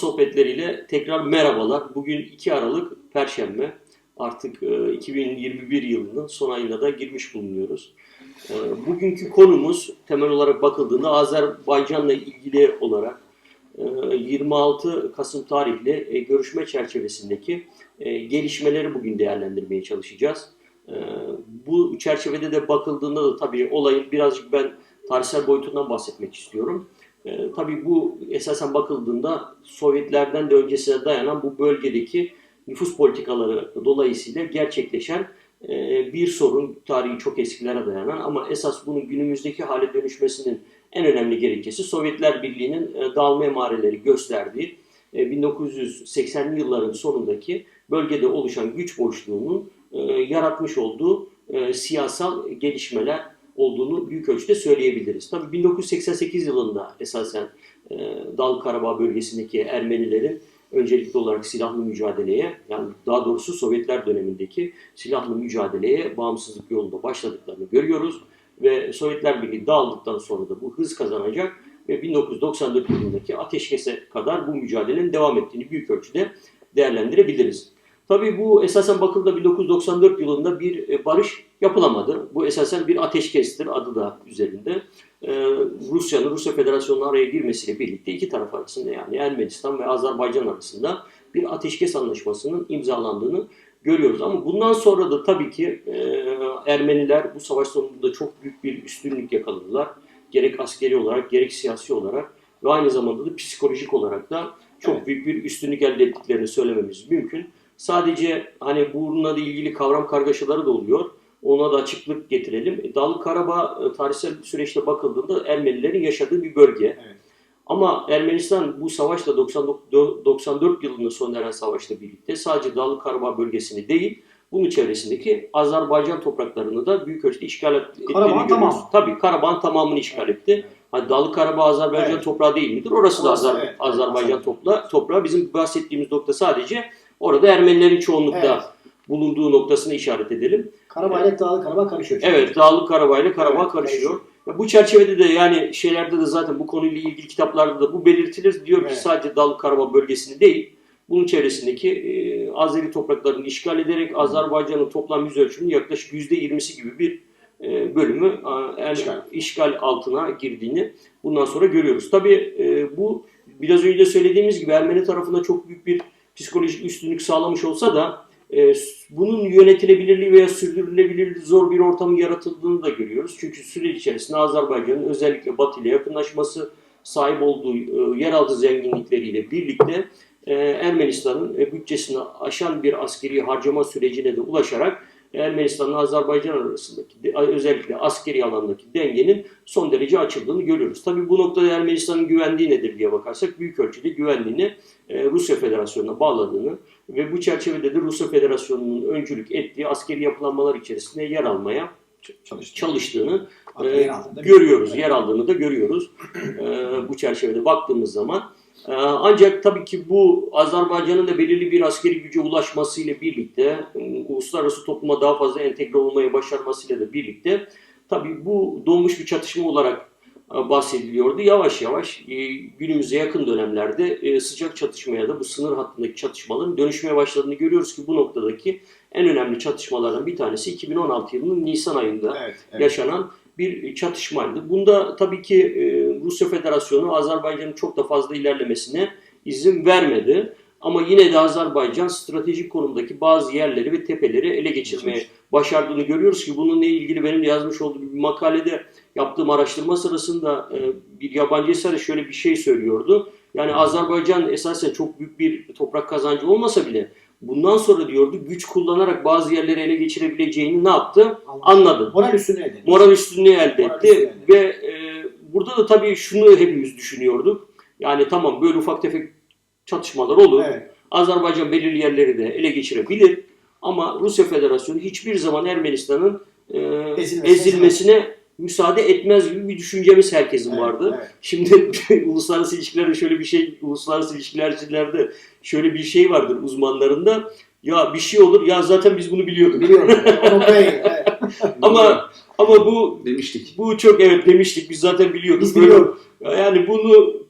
sohbetleriyle tekrar merhabalar. Bugün 2 Aralık Perşembe. Artık e, 2021 yılının son ayına da girmiş bulunuyoruz. E, Bugünkü konumuz temel olarak bakıldığında Azerbaycan'la ilgili olarak e, 26 Kasım tarihli e, görüşme çerçevesindeki e, gelişmeleri bugün değerlendirmeye çalışacağız. E, Bu çerçevede de bakıldığında da tabii olayın birazcık ben tarihsel boyutundan bahsetmek istiyorum. E, tabii bu esasen bakıldığında Sovyetlerden de öncesine dayanan bu bölgedeki nüfus politikaları dolayısıyla gerçekleşen e, bir sorun, tarihi çok eskilere dayanan ama esas bunun günümüzdeki hale dönüşmesinin en önemli gerekçesi Sovyetler Birliği'nin e, dağılma emareleri gösterdiği e, 1980'li yılların sonundaki bölgede oluşan güç boşluğunun e, yaratmış olduğu e, siyasal gelişmeler olduğunu büyük ölçüde söyleyebiliriz. Tabii 1988 yılında esasen e, Dağlık Karabağ bölgesindeki Ermenilerin öncelikli olarak silahlı mücadeleye, yani daha doğrusu Sovyetler dönemindeki silahlı mücadeleye bağımsızlık yolunda başladıklarını görüyoruz. Ve Sovyetler Birliği dağıldıktan sonra da bu hız kazanacak ve 1994 yılındaki ateşkese kadar bu mücadelenin devam ettiğini büyük ölçüde değerlendirebiliriz. Tabii bu esasen bakıldığında 1994 yılında bir e, barış yapılamadı. Bu esasen bir ateşkestir adı da üzerinde. Ee, Rusya'nın, Rusya Federasyonu'nun araya girmesiyle birlikte iki taraf arasında yani Ermenistan ve Azerbaycan arasında bir ateşkes anlaşmasının imzalandığını görüyoruz. Ama bundan sonra da tabii ki e, Ermeniler bu savaş sonunda çok büyük bir üstünlük yakaladılar. Gerek askeri olarak gerek siyasi olarak ve aynı zamanda da psikolojik olarak da çok Evet. büyük bir üstünlük elde ettiklerini söylememiz mümkün. Sadece hani bununla da ilgili kavram kargaşaları da oluyor. Ona da açıklık getirelim. E, Dağlık Karabağ e, tarihsel süreçte bakıldığında Ermenilerin yaşadığı bir bölge. Evet. Ama Ermenistan bu savaşla 99 94 yılında sona eren savaşla birlikte sadece Dağlık Karabağ bölgesini değil, bunun çevresindeki Azerbaycan topraklarını da büyük ölçüde işgal et- ettiğini Karabağ'ın görüyoruz. tamamı. Tabii Karabağ'ın tamamını işgal etti. Evet. Hani Dağlık Karabağ Azerbaycan Evet. toprağı değil midir? Orası da Orası, Azer- evet. Azerbaycan Evet. topla, toprağı. Bizim bahsettiğimiz nokta sadece orada Ermenilerin çoğunlukta Evet. bulunduğu noktasını işaret edelim. Karabağ ile Dağlı Karabağ karışıyor. çünkü. Evet, Dağlık Karabağ ile Karabağ Evet, karışıyor. Ya Bu çerçevede de yani şeylerde de zaten bu konuyla ilgili kitaplarda da bu belirtilir. Diyor ki Evet. sadece Dağlık Karabağ bölgesini değil, bunun çevresindeki e, Azeri topraklarını işgal ederek Azerbaycan'ın toplam yüz ölçümünün yaklaşık %20'si gibi bir e, bölümü İşgal. işgal altına girdiğini bundan sonra görüyoruz. Tabii e, bu biraz önce söylediğimiz gibi Ermeni tarafında çok büyük bir psikolojik üstünlük sağlamış olsa da e, bunun yönetilebilirliği veya sürdürülebilirliği zor bir ortamın yaratıldığını da görüyoruz. Çünkü süreç içerisinde Azerbaycan'ın özellikle Batı ile yakınlaşması, sahip olduğu e, yeraltı zenginlikleriyle birlikte e, Ermenistan'ın e, bütçesini aşan bir askeri harcama sürecine de ulaşarak Ermenistan'la Azerbaycan arasındaki özellikle askeri alandaki dengenin son derece açıldığını görüyoruz. Tabii bu noktada Ermenistan'ın güvenliği nedir diye bakarsak büyük ölçüde güvenliğini e, Rusya Federasyonu'na bağladığını ve bu çerçevede de Rusya Federasyonu'nun öncülük ettiği askeri yapılanmalar içerisinde yer almaya Çalıştı. çalıştığını Hatta e, görüyoruz, yer aldığını da görüyoruz e, bu çerçevede baktığımız zaman. E, ancak tabii ki bu Azerbaycan'ın da belirli bir askeri güce ulaşmasıyla birlikte, e, uluslararası topluma daha fazla entegre olmayı başarmasıyla da birlikte tabii bu doğmuş bir çatışma olarak e, bahsediliyordu. Yavaş yavaş e, günümüze yakın dönemlerde sıcak çatışmaya da bu sınır hattındaki çatışmaların dönüşmeye başladığını görüyoruz ki bu noktadaki en önemli çatışmalardan bir tanesi 2016 yılının Nisan ayında Evet, evet. yaşanan bir çatışmaydı. Bunda tabii ki e, Rusya Federasyonu Azerbaycan'ın çok da fazla ilerlemesine izin vermedi. Ama yine de Azerbaycan stratejik konumdaki bazı yerleri ve tepeleri ele geçirmeye başardığını görüyoruz ki bununla ilgili benim yazmış olduğum bir makalede yaptığım araştırma sırasında e, bir yabancı eser şöyle bir şey söylüyordu. Yani Azerbaycan esasen çok büyük bir toprak kazancı olmasa bile bundan sonra diyordu güç kullanarak bazı yerleri ele geçirebileceğini ne yaptı? Anladı Moral üstünlüğü elde. moral üstünlüğü elde Moral etti üstünlüğü elde ve e, burada da tabii şunu hepimiz düşünüyorduk. Yani tamam böyle ufak tefek çatışmalar olur. Evet. Azerbaycan belirli yerleri de ele geçirebilir. Ama Rusya Federasyonu hiçbir zaman Ermenistan'ın e, Ezilmesine- ezilmesine müsaade etmez gibi bir düşüncemiz herkesin Evet, vardı. evet. Şimdi uluslararası ilişkilerde şöyle bir şey, uluslararası ilişkilercilerde şöyle bir şey vardır uzmanlarında. Ya bir şey olur, ya zaten biz bunu biliyorduk. Evet. Ama ama bu demiştik. bu çok evet demiştik biz zaten biliyorduk. Biz biliyoruz. yani bunu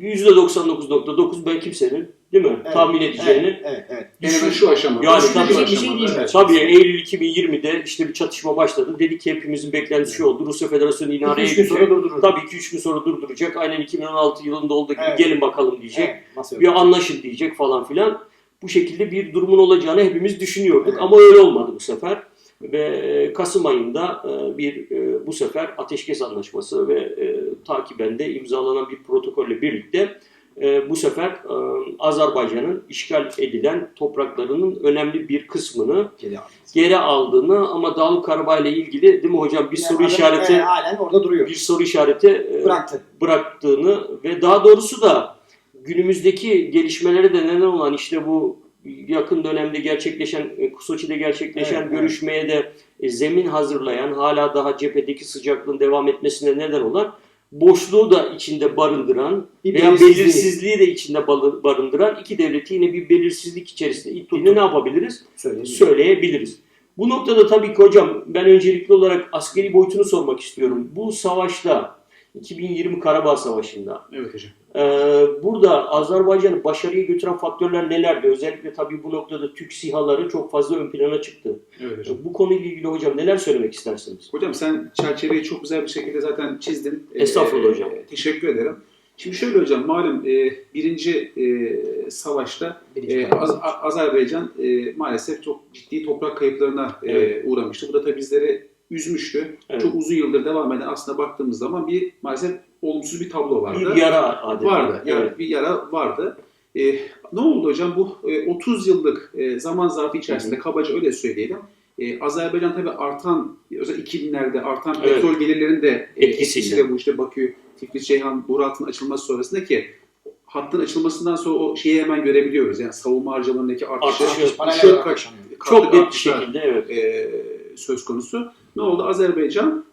%99.9 ben kimsenin değil mi Evet, tahmin edeceğini Evet, evet, evet. En azından şu aşamada. Yani şu tabii- Bir şey değil evet. Tabii Eylül 2020'de işte bir çatışma başladı. Dedik ki hepimizin beklentisi şu oldu. Rusya Federasyonu gün sonra gidecek. Tabii 2-3 gün sonra durduracak. Aynen 2016 yılında olduğu gibi Evet. gelin bakalım diyecek. Evet, Bir anlaşın diyecek falan filan. Bu şekilde bir durumun olacağını hepimiz düşünüyorduk. Evet. Ama öyle olmadı bu sefer. Ve e, Kasım ayında e, bir e, bu sefer ateşkes anlaşması ve takiben de imzalanan bir protokolle birlikte e, bu sefer e, Azerbaycan'ın işgal edilen topraklarının önemli bir kısmını Geri aldı. geri aldığını ama Dağlık Karabağ ile ilgili değil mi hocam bir Yani soru adam, işareti e, halen orada duruyor. bir soru işareti e, Bıraktı. bıraktığını ve daha doğrusu da günümüzdeki gelişmelere de neden olan işte bu yakın dönemde gerçekleşen e, Soçi'de gerçekleşen Evet, görüşmeye de e, zemin hazırlayan hala daha cephedeki sıcaklığın devam etmesine neden olan boşluğu da içinde barındıran Bir veya belirsizliği. belirsizliği de içinde barındıran iki devleti yine bir belirsizlik içerisinde ittiğini ne yapabiliriz? Söyleyelim. söyleyebiliriz. Bu noktada tabii ki hocam ben öncelikli olarak askeri boyutunu sormak istiyorum. Bu savaşta 2020 Karabağ Savaşı'nda Evet hocam. e, burada Azerbaycan'ı başarıya götüren faktörler nelerdi? Özellikle tabii bu noktada Türk sihaları çok fazla ön plana çıktı. Evet hocam. Bu konuyla ilgili hocam neler söylemek istersiniz? Hocam sen çerçeveyi çok güzel bir şekilde zaten çizdin. Estağfurullah hocam. Teşekkür ederim. Şimdi şöyle hocam malum e, birinci e, savaşta e. Az- Azerbaycan e, maalesef çok ciddi toprak kayıplarına e, Evet. uğramıştı. Bu da tabii bizleri üzmüştü. Evet. Çok uzun yıldır devam eden aslında baktığımız zaman bir maalesef olumsuz bir tablo vardı. Bir yara adeta. Vardı. Yani Evet. bir yara vardı. Ee, ne oldu hocam? Bu e, 30 yıllık e, zaman zarfı içerisinde kabaca öyle söyleyelim. E, Azerbaycan tabii artan, özellikle 2000'lerde artan Evet. petrol gelirlerinin de e, Etkisiyle. bu işte Bakü, Tiflis, Ceyhan, hattının açılması sonrasında ki hattın açılmasından sonra o şeyi hemen görebiliyoruz. Yani savunma harcamalarındaki artışı, Artışı, paralel çok olarak kaç- yaşanıyor. Çok net bir artışlar, şekilde evet. e, söz konusu. Ne oldu? Azerbaycan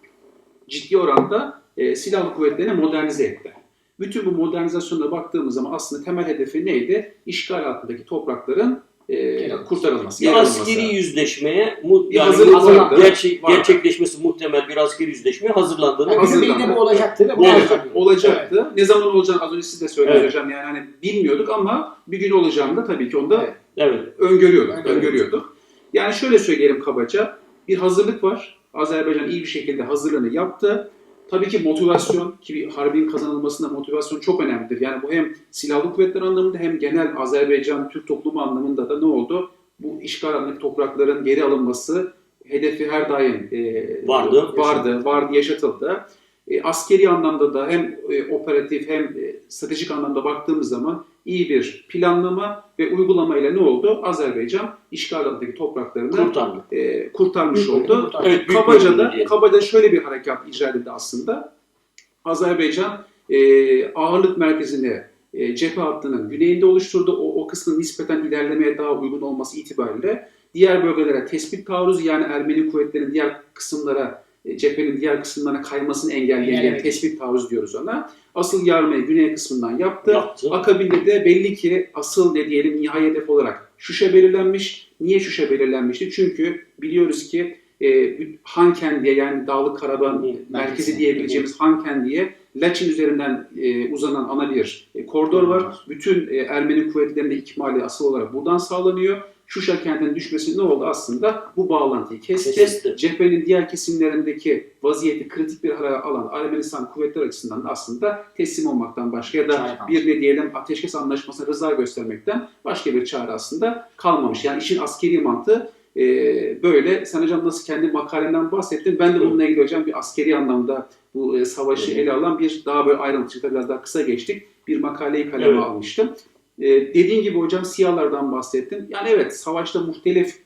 ciddi oranda e, silahlı kuvvetlerini modernize etti. Bütün bu modernizasyona baktığımız zaman aslında temel hedefi neydi? İşgal altındaki toprakların e, kurtarılması. Bir askeri yüzleşmeye mu, yani hazırlık gerçek- gerçekleşmesi muhtemel bir askeri yüzleşmeye hazırlandığını Yani birinde bu olacaktı bu Evet, olacaktı. olacaktı. Ne zaman olacağını az önce siz de söylediniz Evet. hocam. Yani hani bilmiyorduk ama bir gün olacağını da tabii ki onda Evet. evet. öngörüyorduk. Öngörüyorduk. öngörüyorduk. Yani şöyle söyleyelim kabaca. Bir hazırlık var. Azerbaycan iyi bir şekilde hazırlığını yaptı. Tabii ki motivasyon ki bir harbin kazanılmasında motivasyon çok önemlidir. Yani bu hem silahlı kuvvetler anlamında hem genel Azerbaycan Türk toplumu anlamında da ne oldu? Bu işgal altındaki toprakların geri alınması hedefi her daim e, Vardı. vardı, vardı, yaşatıldı. E, askeri anlamda da hem e, operatif hem e, stratejik anlamda baktığımız zaman iyi bir planlama ve uygulamayla ne oldu? Azerbaycan işgal altındaki topraklarını Kurtardı. e, kurtarmış Büyük oldu. kurtardı. Evet, büyük Kabaca da, diyelim. kabaca şöyle bir harekat icra edildi aslında. Azerbaycan e, ağırlık merkezini e, cephe hattının güneyinde oluşturdu. O, o kısmın nispeten ilerlemeye daha uygun olması itibariyle diğer bölgelere tespit taarruzu yani Ermeni kuvvetlerin diğer kısımlara cephenin diğer kısımlarına kaymasını engelleyen Engellemek. tespit taarruzu diyoruz ona. Asıl yarmayı güney kısmından yaptı. Yaptı. Akabinde de belli ki asıl ne diyelim nihai hedef olarak Şuşa belirlenmiş. Niye Şuşa belirlenmişti? Çünkü biliyoruz ki e, Hanken diye yani Dağlık Karabağ merkezi merkezi. diyebileceğimiz Hanken diye Laçin üzerinden e, uzanan ana bir e, koridor var. Bütün e, Ermeni kuvvetlerinin de ikmali asıl olarak buradan sağlanıyor. Şuşa kentinin düşmesi ne oldu aslında? Bu bağlantıyı kesti. Kesti. Cephenin diğer kesimlerindeki vaziyeti kritik bir hale alan Ermenistan kuvvetler açısından da aslında teslim olmaktan başka ya da kalmadı. bir ne diyelim ateşkes anlaşmasına rıza göstermekten başka bir çare aslında kalmamış. Yani işin askeri mantığı e, böyle. Sen hocam nasıl kendi makalenden bahsettin. Ben de bununla ilgili hocam bir askeri anlamda bu e, savaşı hı. ele alan bir daha böyle ayrıntılı biraz daha kısa geçtik. Bir makaleyi kaleme Evet. almıştım. E, dediğin gibi hocam siyalardan bahsettin. Yani evet savaşta muhtelif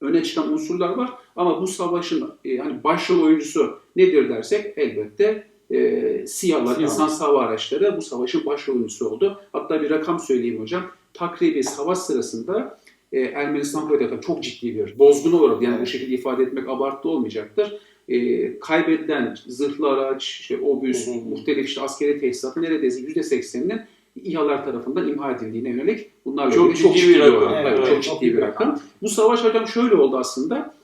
öne çıkan unsurlar var ama bu savaşın e, hani başrol oyuncusu nedir dersek elbette e, siyahlar, insan hava araçları bu savaşın başrol oyuncusu oldu. Hatta bir rakam söyleyeyim hocam. Takribi savaş sırasında e, Ermenistan kuvvetleri çok ciddi bir bozguna uğradı. Yani bu şekilde ifade etmek abartı olmayacaktır. E, kaybedilen zırhlı araç, işte obüs, muhtelif işte askeri tesisatın neredeyse %80'inin İHA'lar tarafından imha edildiğine yönelik bunlarla Çok ilgili ciddi bir rakam. Evet, Evet, çok çok ciddi bir rakam. Bu savaş hocam şöyle oldu aslında.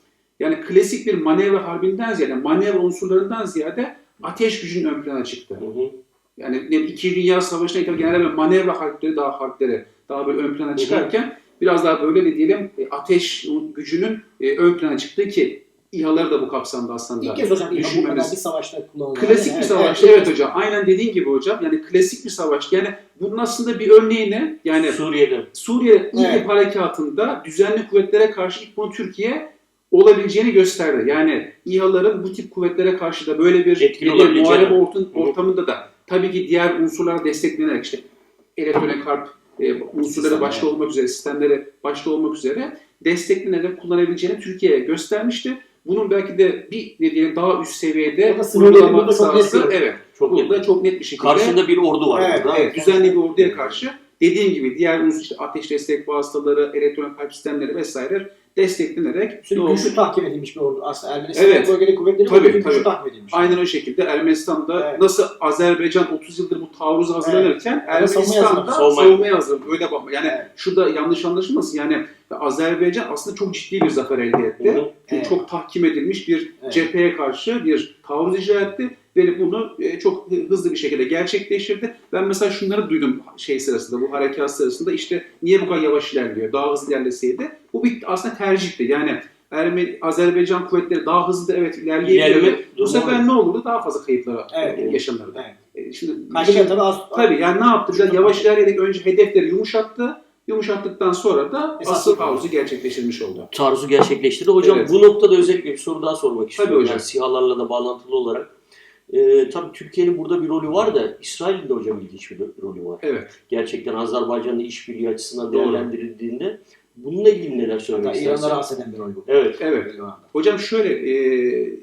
Yani klasik bir manevra harbinden ziyade, manevra unsurlarından ziyade ateş gücünün ön plana çıktı. Hı hı. yani ne İkinci Dünya Savaşı'na itibaren genelde manevra harpleri daha harpleri daha böyle ön plana çıkarken biraz daha böyle ne diyelim e, ateş gücünün e, ön plana çıktığı ki İHA'ları da bu kapsamda aslında. İlk kez hocam İHA bu kadar düşünmemiz- bir savaşta kullanılan. Klasik bir savaş. Evet, hocam. Aynen dediğin gibi hocam. Yani klasik bir savaş. Yani bunun aslında bir örneğini yani Suriye'de. Suriye İdlib Evet. harekatında düzenli kuvvetlere karşı ilk bunu Türkiye olabileceğini gösterdi. Yani İHA'ların bu tip kuvvetlere karşı da böyle bir ne muharebe ortam- ortamında da tabii ki diğer unsurlara desteklenerek işte elektronik harp e, unsurları başta olmak üzere, sistemleri başta olmak üzere desteklenerek kullanabileceğini Türkiye'ye göstermişti. Bunun belki de bir ne diyelim daha üst seviyede O da sınırlarını uygulama da çok net sahası. Evet. Çok Burada net. çok net bir şekilde Karşında bir ordu var Evet, burada. Evet, düzenli bir orduya karşı dediğim gibi diğer unsur işte ateş destek vasıtaları, elektronik harp sistemleri vesaire desteklenerek Üstelik doğru- güçlü tahkim edilmiş bir ordu. Aslında Ermenistan Evet. bölgeli kuvvetleri Tabii, tabii, güçlü tahkim edilmiş. Aynen o şekilde Ermenistan'da Evet. nasıl Azerbaycan 30 yıldır bu taarruza hazırlanırken Ermenistan'da savunmaya hazırlanıyor. savunmaya hazırlanıyor. Öyle bak. Yani Evet. şurada yanlış anlaşılmasın. Yani Azerbaycan aslında çok ciddi bir zafer elde etti. Hı. Çünkü Evet. çok tahkim edilmiş bir Evet. cepheye karşı bir taarruz icra etti ve bunu e, çok hızlı bir şekilde gerçekleştirdi. Ben mesela şunları duydum şey sırasında, bu harekat sırasında işte niye bu kadar yavaş ilerliyor, daha hızlı ilerleseydi. Bu bir aslında tercihti. Yani Ermeni, Azerbaycan kuvvetleri daha hızlı da evet ilerleyebilirdi. İlerleme Bu sefer ne olurdu? Daha fazla kayıplara Evet. e, yaşanırdı. Evet. E, Şimdi Kaybeden tabii. Tabii yani ne yaptı? Biraz yavaş ilerleyerek önce hedefleri yumuşattı. Yumuşattıktan sonra da Esas- asıl taarruzu gerçekleştirmiş oldu. taarruzu gerçekleştirdi. Hocam Evet. bu noktada özellikle bir soru daha sormak istiyorum. hocam. Yani SİHA'larla da bağlantılı olarak. Ee, tabii Türkiye'nin burada bir rolü var da İsrail'in de hocam ilginç bir rolü var. Evet. Gerçekten Azerbaycan'la işbirliği açısından Doğru. değerlendirildiğinde bununla ilgili neler söylemek Hatta İran'da istersin? rahatsız eden bir rol bu. Evet. Evet. Hocam şöyle, e,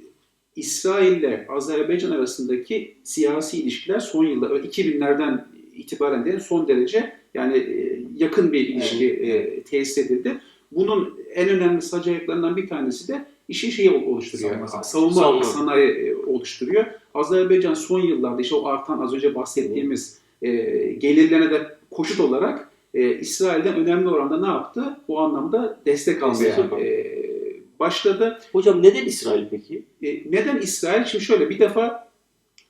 İsrail ile Azerbaycan arasındaki siyasi ilişkiler son yılda 2000'lerden itibaren de son derece yani e, yakın bir ilişki e, tesis edildi. Bunun en önemli sac ayaklarından bir tanesi de işin şeyi oluşturuyor. Savunma Savunma, sanayi. Savunma. sanayi e, oluşturuyor. Azerbaycan son yıllarda işte o artan az önce bahsettiğimiz e, gelirlerine de koşut olarak e, İsrail'den önemli oranda ne yaptı? Bu anlamda destek almaya e, başladı. Hocam neden İsrail peki? E, neden İsrail? Şimdi şöyle bir defa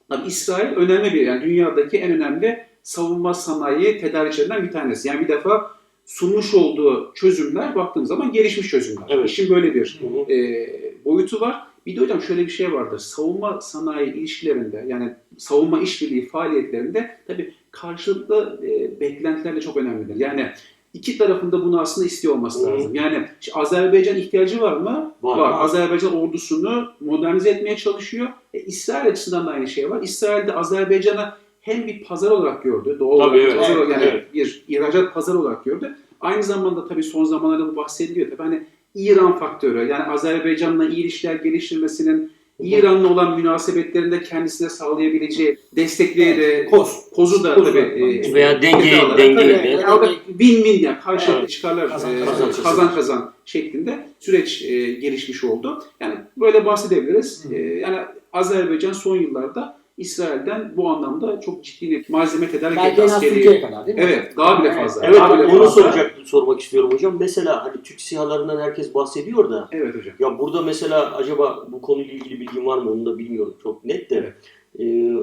tabii İsrail önemli bir yani dünyadaki en önemli savunma sanayi tedarikçilerinden bir tanesi. Yani bir defa sunmuş olduğu çözümler baktığımız zaman gelişmiş çözümler. Evet. İşin böyle bir Hı hı. e, boyutu var. Bir de hocam şöyle bir şey vardır. Savunma sanayi ilişkilerinde yani savunma işbirliği faaliyetlerinde tabii karşılıklı e, beklentiler de çok önemlidir. Yani iki tarafında bunu aslında istiyor olması Hı. lazım. Yani işte Azerbaycan ihtiyacı var mı? Var. Var. Azerbaycan ordusunu modernize etmeye çalışıyor. E, İsrail açısından da aynı şey var. İsrail de Azerbaycan'a hem bir pazar olarak gördü. Doğal Tabii, olarak evet, pazar evet, yani evet. bir ihracat pazarı olarak gördü. Aynı zamanda tabii son zamanlarda bu bahsediliyor. Tabii hani İran faktörü yani Azerbaycan'la iyi ilişkiler geliştirmesinin İran'la olan münasebetlerinde kendisine sağlayabileceği destekleri de Koz. kozu da tabii e, Veya dengeyi- alarak dengeyi tabii, de- yani orada win-win yani karşılıklı Evet. çıkarlar Kazan- e, kazan- kazan, kazan şeklinde süreç e, gelişmiş oldu. Yani böyle bahsedebiliriz. E, yani Azerbaycan son yıllarda İsrail'den bu anlamda çok ciddi bir malzeme tedarik Belki etti en az askeri. Türkiye'ye kadar değil mi? Evet, daha bile fazla. Evet Daha bile onu fazla. soracaktım, sormak istiyorum hocam. Mesela hani Türk SİHA'larından herkes bahsediyor da Evet hocam. ya burada mesela acaba bu konuyla ilgili bilgin var mı onu da bilmiyorum çok net de. Evet. Ee,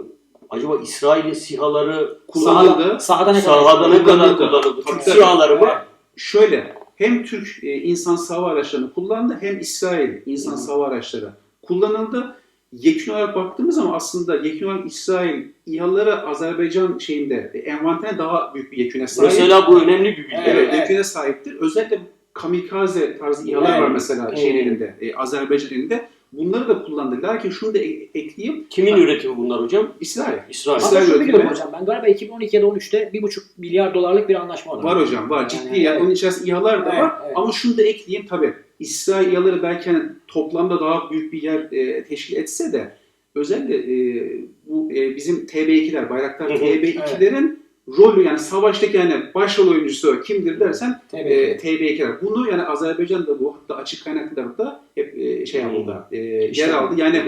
acaba İsrail'in SİHA'ları Kullanıldı. Sahada, sahada ne kadar? sahada ne kadar Kullanıldı. kullanıldı? Tabii, Türk tabii. SİHA'ları mı? Şöyle hem Türk e, insan hava araçlarını kullandı hem İsrail insan hava araçları kullanıldı. Yekün olarak baktığımız zaman aslında yekün olarak İsrail İHA'ları Azerbaycan şeyinde e, envanterine daha büyük bir yeküne sahip. Mesela bu önemli bir bilgi. Evet, Evet, yeküne sahiptir. Özellikle kamikaze tarzı İHA'lar Evet. var mesela şeyin Evet. elinde, e, Azerbaycan elinde. Bunları da kullandı. Lakin şunu da e- ekleyeyim. Kimin üretimi bunlar hocam? İsrail. İsrail. İsrail Hatta şunu üretimi- biliyorum hocam. Ben galiba 2012 ya da 13'te 1,5 milyar dolarlık bir anlaşma var. Var hocam var. Ciddi Yani, yani, evet. onun içerisinde İHA'lar da Evet, var. evet. Ama şunu da ekleyeyim tabii. İsrail İHA'ları belki hani toplamda daha büyük bir yer e, teşkil etse de özellikle e, bu e, bizim TB2'ler, Bayraktar Hı hı, TB2'lerin rolü yani savaştaki yani başrol oyuncusu kimdir dersen Tabii. e, TB2'ler. Bunu yani Azerbaycan'da bu hatta açık kaynaklarda hep e, şey yapıldı, e, yer İşte. aldı. Yani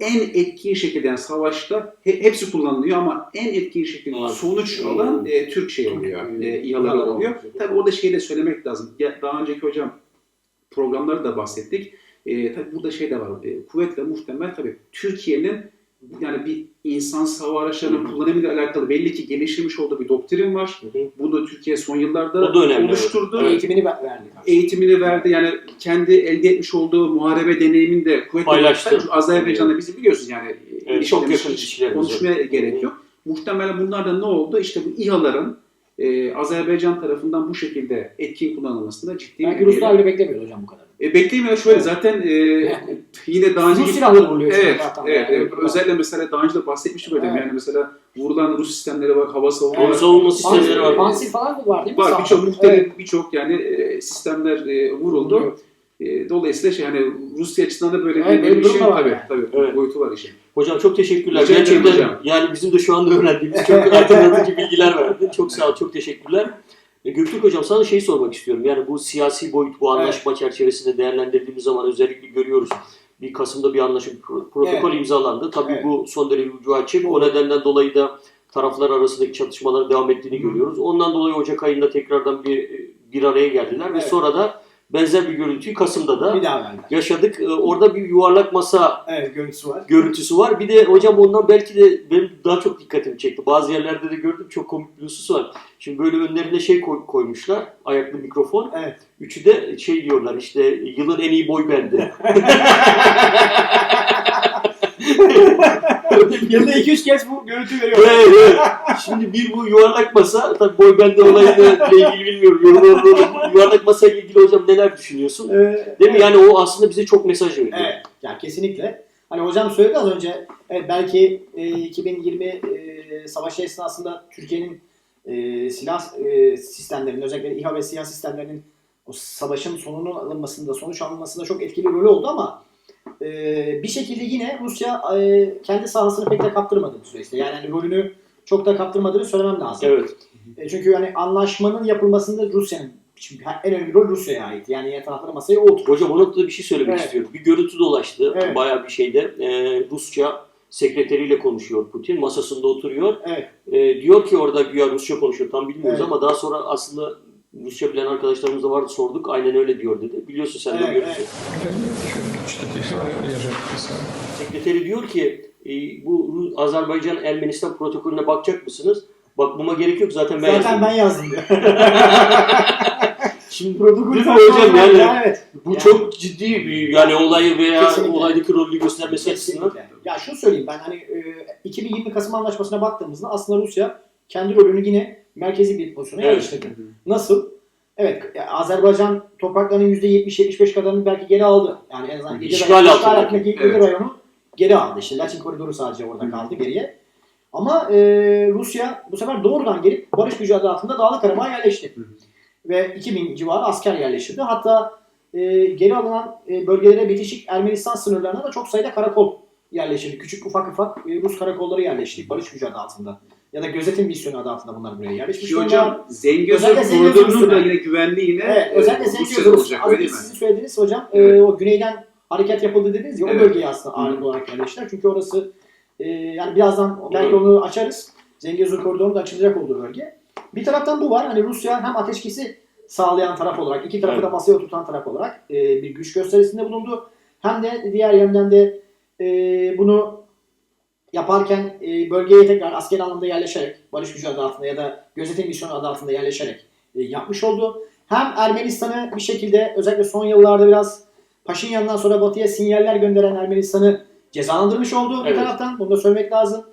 en etkin şekilde yani savaşta he- hepsi kullanılıyor ama en etkin şekilde Evet. sonuç alan e, Türk şey oluyor, e, İHA'lar oluyor. Tabii orada şeyi de söylemek lazım. Ya, daha önceki hocam programları da bahsettik. E, tabii burada şey de var. E, kuvvetle muhtemel tabii Türkiye'nin yani bir insan hava araçlarının kullanımıyla alakalı belli ki geliştirmiş olduğu bir doktrin var. Hı hı. Bunu da Türkiye son yıllarda O da önemli, oluşturdu. evet. Eğitimini ver- verdi. Eğitimini verdi. Yani kendi elde etmiş olduğu muharebe deneyimini de kuvvetle Paylaştı. Azerbaycan'da bizi biliyorsunuz yani. Evet, çok yakın ilişkilerimiz. Konuşmaya gerek yok. Muhtemelen bunlarda ne oldu? İşte bu İHA'ların e, Azerbaycan tarafından bu şekilde etkin kullanılmasında ciddi Belki bir Ruslar bile beklemiyor hocam bu kadar. e, bekleyemiyor şöyle Evet. zaten e, Yani. yine daha önce Rus silahları çünkü Evet, zaten. evet, Yani. evet. Özellikle mesela daha önce de bahsetmiştim. Evet. Yani mesela vurulan Rus sistemleri var, hava savunma Hava var. savunma sistemleri var. Pansil falan mı var değil mi? Var birçok muhtelif Evet. birçok yani e, sistemler e, vuruldu. E, dolayısıyla şey hani Rusya açısından da böyle Evet, bir, bir şey da var tabii, tabii Evet. boyutu var işin. Hocam çok teşekkürler. Rica Gerçekten hocam. yani bizim de şu anda öğrendiğimiz çok aydınlatıcı bilgiler verdin. Çok sağ ol, çok teşekkürler. E, Göktürk Hocam sana şeyi sormak istiyorum. Yani bu siyasi boyut, bu anlaşma çerçevesinde değerlendirdiğimiz zaman özellikle görüyoruz. Bir Kasım'da bir anlaşma, pro- protokol imzalandı. Tabii Evet. bu son derece ucu açık. O nedenden dolayı da taraflar arasındaki çatışmaların devam ettiğini görüyoruz. Ondan dolayı Ocak ayında tekrardan bir bir araya geldiler ve Evet. sonra da benzer bir görüntüyü Kasım'da da Bir daha yaşadık. E, Orada bir yuvarlak masa Evet görüntüsü var. görüntüsü var. Bir de hocam ondan belki de benim daha çok dikkatimi çekti. Bazı yerlerde de gördüm çok komik bir husus var. Şimdi böyle önlerine şey koy- koymuşlar. Ayaklı mikrofon. Evet. Üçü de şey diyorlar işte yılın en iyi boy bendi. Yılda 2-3 kez bu görüntü veriyor. evet, evet. Şimdi bir bu yuvarlak masa. Tabii boy bendi olayıyla ilgili bilmiyorum. Yorum- Yuvarlak masayla ilgili hocam neler düşünüyorsun? Ee, Değil mi? Yani o aslında bize çok mesaj veriyor. Evet, yani kesinlikle. Hani hocam söyledi az önce, evet belki e, 2020 e, savaşı esnasında Türkiye'nin e, silah e, sistemlerinin, özellikle İHA ve SİHA sistemlerinin o savaşın sonunun alınmasında, sonuç alınmasında çok etkili rolü oldu ama e, bir şekilde yine Rusya e, kendi sahasını pek de kaptırmadı bu süreçte. Yani hani rolünü çok da kaptırmadığını söylemem lazım. Evet. E, çünkü hani anlaşmanın yapılmasında Rusya'nın çünkü en önemli rol Rusya'ya ait. Yani diğer taraflara masaya o oturdu. Hocam o noktada bir şey söylemek Evet. istiyorum. Bir görüntü dolaştı. Evet. Bayağı bir şeyde. Ee, Rusça sekreteriyle konuşuyor Putin. Masasında oturuyor. Evet. Ee, diyor ki orada güya Rusça konuşuyor. Tam bilmiyoruz Evet. ama daha sonra aslında Rusça bilen arkadaşlarımız da vardı sorduk. Aynen öyle diyor dedi. Biliyorsun sen de o Evet, yapmıştık. Şey Sekreteri diyor ki e, bu Azerbaycan Ermenistan protokolüne bakacak mısınız? Bakmama gerek yok zaten ben zaten yazdım. ben yazdım. Şimdi protokol hocam yani, yani evet. bu yani, çok ciddi bir yani olayı veya kesinlikle. olaydaki rolü göstermesi açısından. Ya şunu söyleyeyim ben hani e, 2020 Kasım Anlaşması'na baktığımızda aslında Rusya kendi rolünü yine merkezi bir pozisyona evet. yerleştirdi. Nasıl? Evet, Azerbaycan topraklarının %70-75 kadarını belki geri aldı. Yani en azından İşgal altındaki Evet. rayonu geri aldı. İşte Laçin koridoru sadece orada kaldı geriye. Ama e, Rusya bu sefer doğrudan gelip barış gücü adı altında Dağlı Karabağ'a yerleşti. Hı hı. Ve 2000 civarı asker yerleştirdi. Hatta e, geri alınan e, bölgelere bitişik Ermenistan sınırlarına da çok sayıda karakol yerleştirdi. Küçük ufak ufak e, Rus karakolları yerleştirdi barış gücü adı altında. Ya da gözetim misyonu adı altında bunlar buraya yerleşmiş. Ki hocam Zengezur koridorunun da yine güvenliği yine Evet, e, özellikle Zengezur olacak öyle mi? sizin söylediğiniz hocam e, Evet. o güneyden harekat yapıldı dediniz ya o Evet. bölgeye aslında ağırlıklı olarak yerleştiler. Çünkü orası e, yani birazdan belki onu açarız. Zengezur koridorunun da açılacak olduğu bölge. Bir taraftan bu var. Hani Rusya hem ateşkesi sağlayan taraf olarak, iki tarafı Evet. da masaya oturtan taraf olarak e, bir güç gösterisinde bulundu. Hem de diğer yönden de e, bunu yaparken e, bölgeye tekrar asker anlamda yerleşerek, barış gücü adı altında ya da gözetim misyonu adı altında yerleşerek e, yapmış oldu. Hem Ermenistan'ı bir şekilde özellikle son yıllarda biraz Paşinyan'dan sonra batıya sinyaller gönderen Ermenistan'ı cezalandırmış oldu bir Evet. taraftan. Bunu da söylemek lazım.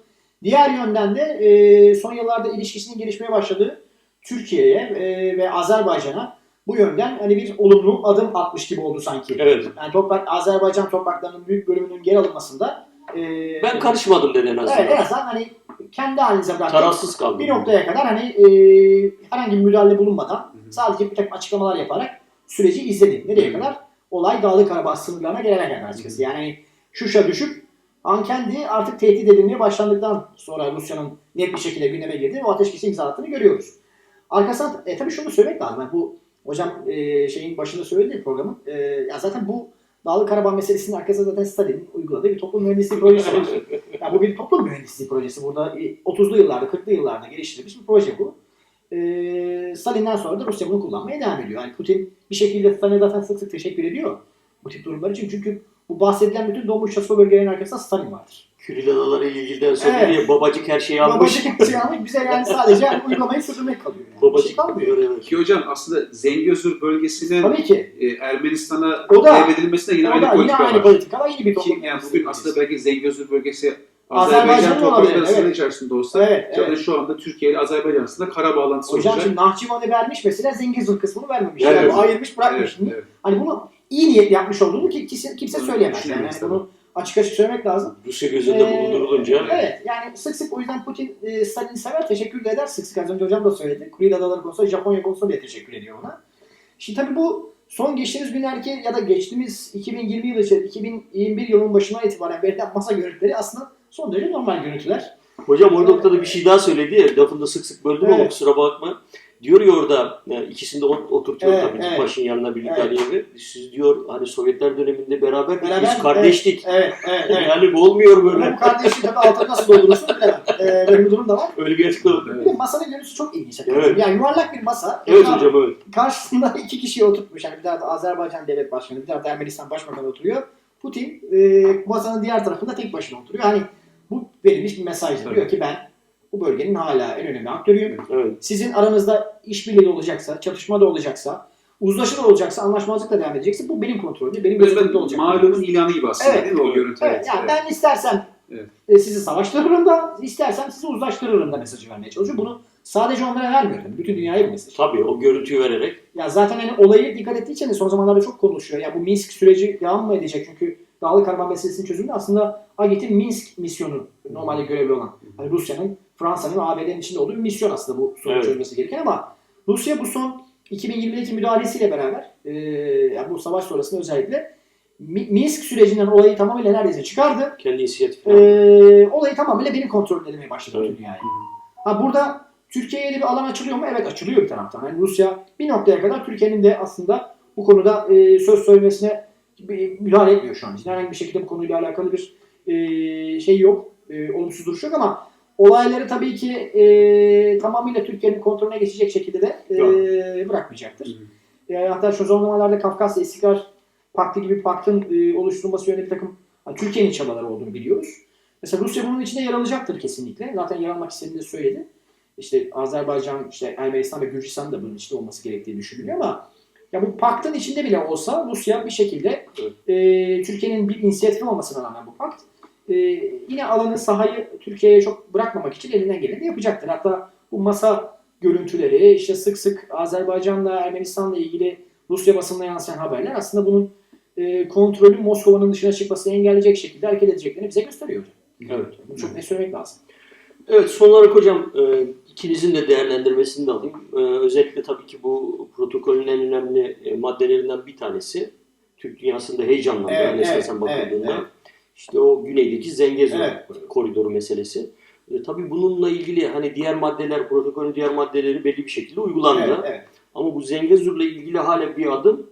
Diğer yönden de e, son yıllarda ilişkisinin gelişmeye başladığı Türkiye'ye e, ve Azerbaycan'a bu yönden hani bir olumlu adım atmış gibi oldu sanki. Evet. Yani toprak Azerbaycan topraklarının büyük bölümünün geri alınmasında e, Ben karışmadım dedi en azından. Evet en azından hani kendi halinize bıraktık. Tarafsız kaldım. Bir noktaya kadar hani e, herhangi bir müdahale bulunmadan sadece bir takım açıklamalar yaparak süreci izledi. Nereye kadar? Olay Dağlı Karabağ sınırlarına gelene kadar açıkçası. Yani hani Şuşa düşüp Ankendi artık tehdit edilmeye başlandıktan sonra Rusya'nın net bir şekilde gündeme girdi ve o ateşkesi imzalattığını görüyoruz. Arkasından e, tabii şunu söylemek lazım. Yani bu hocam e, şeyin başında söylediği programın e, ya zaten bu Dağlı Karabağ meselesinin arkasında zaten Stalin'in uyguladığı bir toplum mühendisliği projesi var. Ya bu bir toplum mühendisliği projesi. Burada e, 30'lu yıllarda, 40'lı yıllarda geliştirilmiş bir proje bu. Ee, Stalin'den sonra da Rusya bunu kullanmaya devam ediyor. Yani Putin bir şekilde Stalin'e zaten sık sık teşekkür ediyor bu tip durumlar için. Çünkü bu bahsedilen bütün donmuş çatışma bölgelerinin arkasında Stalin vardır. Küril adaları ilgiliden sonra Evet. diye babacık her şeyi almış. Babacık şey almış bize yani sadece yani uygulamayı sürdürmek kalıyor. Yani. Bir şey babacık kalmıyor. evet. Ki hocam aslında Zengezur bölgesinin Tabii ki. e, Ermenistan'a devredilmesine yine O aynı da yine politika aynı var. politika var. Yine bir toplum. yani bugün aslında belki Zengezur bölgesi Azerbaycan toprakları evet. içerisinde olsa Evet, evet. şu anda Türkiye ile Azerbaycan arasında kara bağlantısı Hocam olacak. şimdi Nahçıvan'ı vermiş mesela Zengezur kısmını vermemiş. Evet. Yani ayırmış bırakmış. Evet, evet. Hani bunu iyi niyet yapmış olduğunu ki kimse, kimse söyleyemez. Yani, yani bunu açık açık söylemek lazım. Rusya gözünde Ee, bulundurulunca Evet yani sık sık o yüzden Putin e, Stalin'i sever teşekkür de eder sık sık az önce hocam da söyledi. Kuril Adaları konusunda Japonya konusunda bile teşekkür ediyor ona. Şimdi tabii bu son geçtiğimiz günlerdeki ya da geçtiğimiz 2020 yılı içinde 2021 yılının başından itibaren verilen masa görüntüleri aslında son derece normal görüntüler. Hocam o noktada bir şey daha söyledi ya, lafını sık sık böldüm ama Evet. kusura bakma. Diyor ya orada, yani ikisini de ot- oturtuyor Evet, tabii evet. Paşin yanına birlikte Evet. Aliyev'i. Siz diyor hani Sovyetler döneminde beraber, Beraber, biz kardeştik. Evet, evet, evet. Yani bu olmuyor böyle. bu kardeşi tabii altını nasıl doldurursun bilemem. Ee, böyle bir durum da var. Öyle bir açıklama. Bir de masanın görüntüsü çok ilginç. Evet. Yani yuvarlak bir masa. Evet hocam evet. karşısında iki kişiyi oturtmuş. Yani bir tarafta Azerbaycan devlet başkanı, bir tarafta Ermenistan başbakanı oturuyor. Putin e, masanın diğer tarafında tek başına oturuyor. Hani bu verilmiş bir mesaj. Diyor ki ben bu bölgenin hala en önemli aktörüyüm. Evet. Sizin aranızda işbirliği de olacaksa, çatışma da olacaksa, uzlaşı da olacaksa, anlaşmazlık da devam edecekse bu benim kontrolümde, benim Böyle olacak. malumun ilanı gibi aslında Evet. değil mi o görüntü? Evet, yani ben istersem Evet. e, sizi savaştırırım da, istersem sizi uzlaştırırım da mesajı vermeye çalışıyor. Bunu sadece onlara vermiyor. tabii. Bütün dünyaya bu mesaj. Tabii o görüntüyü vererek. Ya zaten hani olayı dikkat ettiği de son zamanlarda çok konuşuyor. Ya bu Minsk süreci devam mı edecek? Çünkü Dağlık Karabağ meselesinin çözümü aslında AGİT'in Minsk misyonu normalde görevli olan. Hani Rusya'nın, Fransa'nın ve ABD'nin içinde olduğu bir misyon aslında bu sorunu Evet. çözmesi gereken ama Rusya bu son 2020'deki müdahalesiyle beraber e, yani bu savaş sonrasında özellikle Mi- Minsk sürecinden olayı tamamıyla neredeyse çıkardı. Kendi inisiyatif. E, olayı tamamıyla benim kontrolümde demeye başladı Evet. bütün dünyaya. Ha burada Türkiye'ye de bir alan açılıyor mu? Evet açılıyor bir taraftan. Yani Rusya bir noktaya kadar Türkiye'nin de aslında bu konuda e, söz söylemesine bir müdahale etmiyor şu an. Herhangi bir şekilde bu konuyla alakalı bir e, şey yok. E, olumsuz duruş yok ama olayları tabii ki e, tamamıyla Türkiye'nin kontrolüne geçecek şekilde de e, bırakmayacaktır. E, hatta şu zamanlarda Kafkasya İstikrar Paktı gibi paktın e, oluşturulması yönünde bir takım yani Türkiye'nin çabaları olduğunu biliyoruz. Mesela Rusya bunun içinde yer alacaktır kesinlikle. Zaten yer almak istediğini de söyledi. İşte Azerbaycan, işte Ermenistan ve Gürcistan da bunun içinde olması gerektiği düşünülüyor ama ya bu paktın içinde bile olsa Rusya bir şekilde Evet. e, Türkiye'nin bir inisiyatifi olmasına rağmen bu pakt e, yine alanı sahayı Türkiye'ye çok bırakmamak için elinden geleni yapacaktır. Hatta bu masa görüntüleri işte sık sık Azerbaycan'la Ermenistan'la ilgili Rusya basınına yansıyan haberler aslında bunun e, kontrolü Moskova'nın dışına çıkmasını engelleyecek şekilde hareket edeceklerini bize gösteriyor. Evet. Bunu çok net söylemek lazım. Evet son olarak hocam e, ikinizin de değerlendirmesini de alayım. E, özellikle tabii ki bu protokolün en önemli e, maddelerinden bir tanesi. Türk dünyasında heyecanlandı Evet, evet, evet, bakıldığında. evet, İşte o güneydeki Zengezur Evet. koridoru meselesi. E, tabii bununla ilgili hani diğer maddeler, protokolün diğer maddeleri belli bir şekilde uygulandı. Evet, evet. Ama bu Zengezur'la ilgili hala bir adım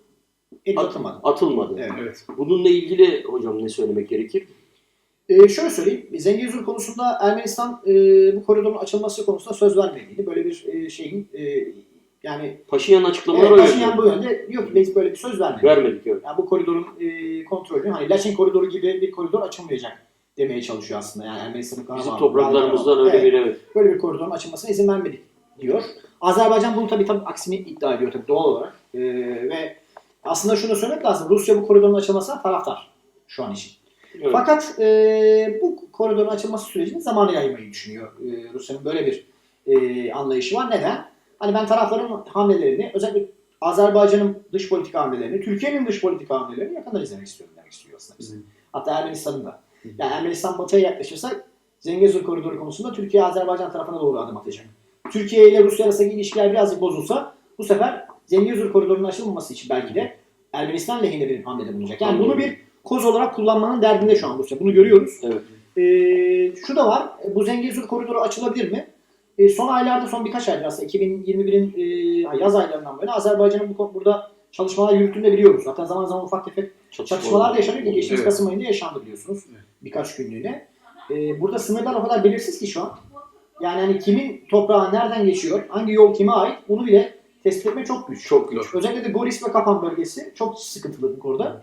El at- atılmadı. atılmadı. Evet. Evet. Bununla ilgili hocam ne söylemek gerekir? Ee, şöyle söyleyeyim, Zengezur konusunda Ermenistan e, bu koridorun açılması konusunda söz vermediğini, böyle bir e, şeyin e, yani Paşinyan açıklamaları evet, öyle. Paşinyan bu yönde diyor ki biz böyle bir söz vermedik. Vermedik evet. Yani bu koridorun e, kontrolü, hani Laçin koridoru gibi bir koridor açılmayacak demeye çalışıyor aslında. Yani Ermenistan'ın Bizim Karabağ- topraklarımızdan Karabağ- öyle Evet, bir evet. böyle bir koridorun açılmasına izin vermedik diyor. Azerbaycan bunu tabii tabii aksini iddia ediyor tabii doğal olarak. E, ve aslında şunu söylemek lazım. Rusya bu koridorun açılmasına taraftar şu an için. evet. Fakat e, bu koridorun açılması sürecini zamana yaymayı düşünüyor. E, Rusya'nın böyle bir e, anlayışı var. Neden? Hani ben tarafların hamlelerini, özellikle Azerbaycan'ın dış politika hamlelerini, Türkiye'nin dış politika hamlelerini yakından izlemek istiyorum demek istiyor aslında bize. Hatta Ermenistan'ın da. Yani Ermenistan batıya yaklaşırsa Zengezur koridoru konusunda Türkiye Azerbaycan tarafına doğru adım atacak. Türkiye ile Rusya arasındaki ilişkiler birazcık bozulsa bu sefer Zengezur koridorunun açılmaması için belki de Ermenistan lehine bir hamlede bulunacak. Yani bunu bir koz olarak kullanmanın derdinde şu an Rusya. Bunu görüyoruz. Evet. Ee, şu da var. Bu Zengezur koridoru açılabilir mi? Ee, son aylarda, son birkaç aydır aslında 2021'in e, yaz aylarından böyle Azerbaycan'ın bu, burada çalışmalar yürüttüğünü de biliyoruz. Hatta zaman zaman ufak tefek çatışmalar da yaşanıyor geçtiğimiz Evet. Kasım ayında yaşandı biliyorsunuz. Evet. Birkaç günlüğüne. Ee, burada sınırlar o kadar belirsiz ki şu an. Yani hani kimin toprağı nereden geçiyor, hangi yol kime ait bunu bile tespit etmek çok güç. Çok güç. Özellikle de Goris ve Kapan bölgesi çok sıkıntılı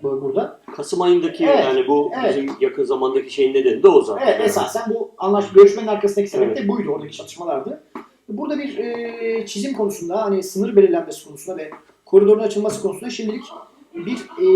bu- burada. Kasım ayındaki Evet, yani bu evet. bizim yakın zamandaki şeyin nedeni de o zaten. Evet esasen bu anlaş görüşmenin arkasındaki sebep Evet. de buydu. Oradaki çatışmalardı. Burada bir e, çizim konusunda hani sınır belirlenmesi konusunda ve koridorun açılması konusunda şimdilik bir e,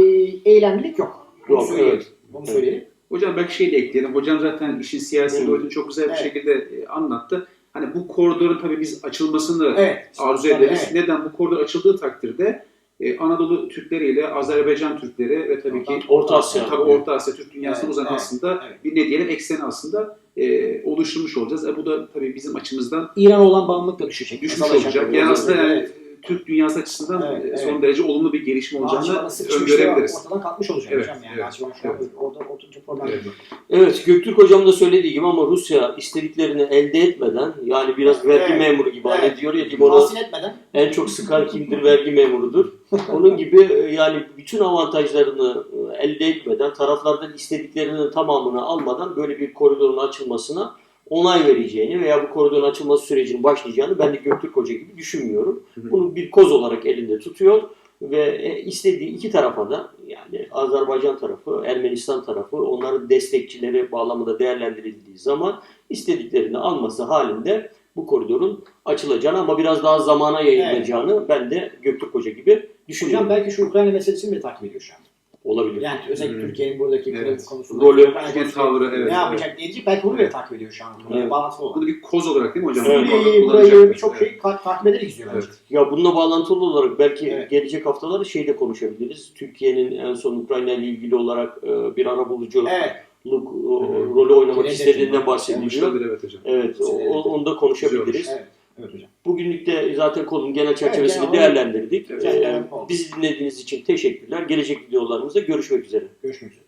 eylemlilik yok. Bunu Yok, söyleyelim. evet. Bunu Evet. söyleyelim. Hocam belki şey de ekleyelim. Hocam zaten işin siyasi Evet. boyutunu çok güzel bir Evet. şekilde e, anlattı. Hani bu koridorun tabii biz açılmasını Evet. arzu ederiz. evet. Neden? Bu koridor açıldığı takdirde e, Anadolu Türkleri ile Azerbaycan Türkleri ve tabii ki Orta Asya. tabii Orta Asya Türk dünyasına Evet, uzanan evet, aslında evet. bir ne diyelim ekseni aslında e, oluşturmuş olacağız. E, bu da tabii bizim açımızdan İran'a olan bağımlılık da düşecek. düşmüş olacak. Yani Evet. aslında yani Evet. Türk dünyası açısından Evet, e, son evet. derece olumlu bir gelişme olacağını öngörebiliriz. ortadan kalkmış olacak Evet, hocam yani. evet, evet. orada oturacak problem Evet. yok. Evet Göktürk hocam da söylediği gibi ama Rusya istediklerini elde etmeden yani biraz vergi Evet. memuru gibi Evet. hani diyor ya etmeden en çok sıkan kimdir vergi memurudur. Onun gibi e, yani bütün avantajlarını e, elde etmeden taraflardan istediklerinin tamamını almadan böyle bir koridorun açılmasına onay vereceğini veya bu koridorun açılması sürecinin başlayacağını ben de Göktürk Hoca gibi düşünmüyorum. Bunu bir koz olarak elinde tutuyor ve e, istediği iki tarafa da yani Azerbaycan tarafı, Ermenistan tarafı onların destekçileri bağlamında değerlendirildiği zaman istediklerini alması halinde bu koridorun açılacağını ama biraz daha zamana yayılacağını ben de Göktürk Hoca gibi düşünüyorum. hocam belki şu Ukrayna meselesini bile takip ediyor şu an. Olabilir. Yani özellikle Hmm. Türkiye'nin buradaki Evet. evet. konusunda Rolü, konusunda tavrı, evet, ne yapacak diyecek belki bunu bile takip ediyor şu an. Evet. bağlantılı olan. Bunu bir koz olarak değil mi hocam? Evet. Suriye'yi, burayı birçok Evet. şey takip ederek izliyor. Evet. Ya bununla bağlantılı olarak belki Evet. gelecek haftalarda şey de konuşabiliriz. Türkiye'nin en son Ukrayna ile ilgili olarak e, bir arabuluculuk Evet. e, rolü oynamak istediğinden bahsediliyor. Evet. Evet, o- onu da konuşabiliriz. Evet. Evet hocam. Bugünlük de zaten konunun genel çerçevesini Evet, değerlendirdik. Evet. Ee, bizi dinlediğiniz için teşekkürler. Gelecek videolarımızda görüşmek üzere. Görüşmek üzere.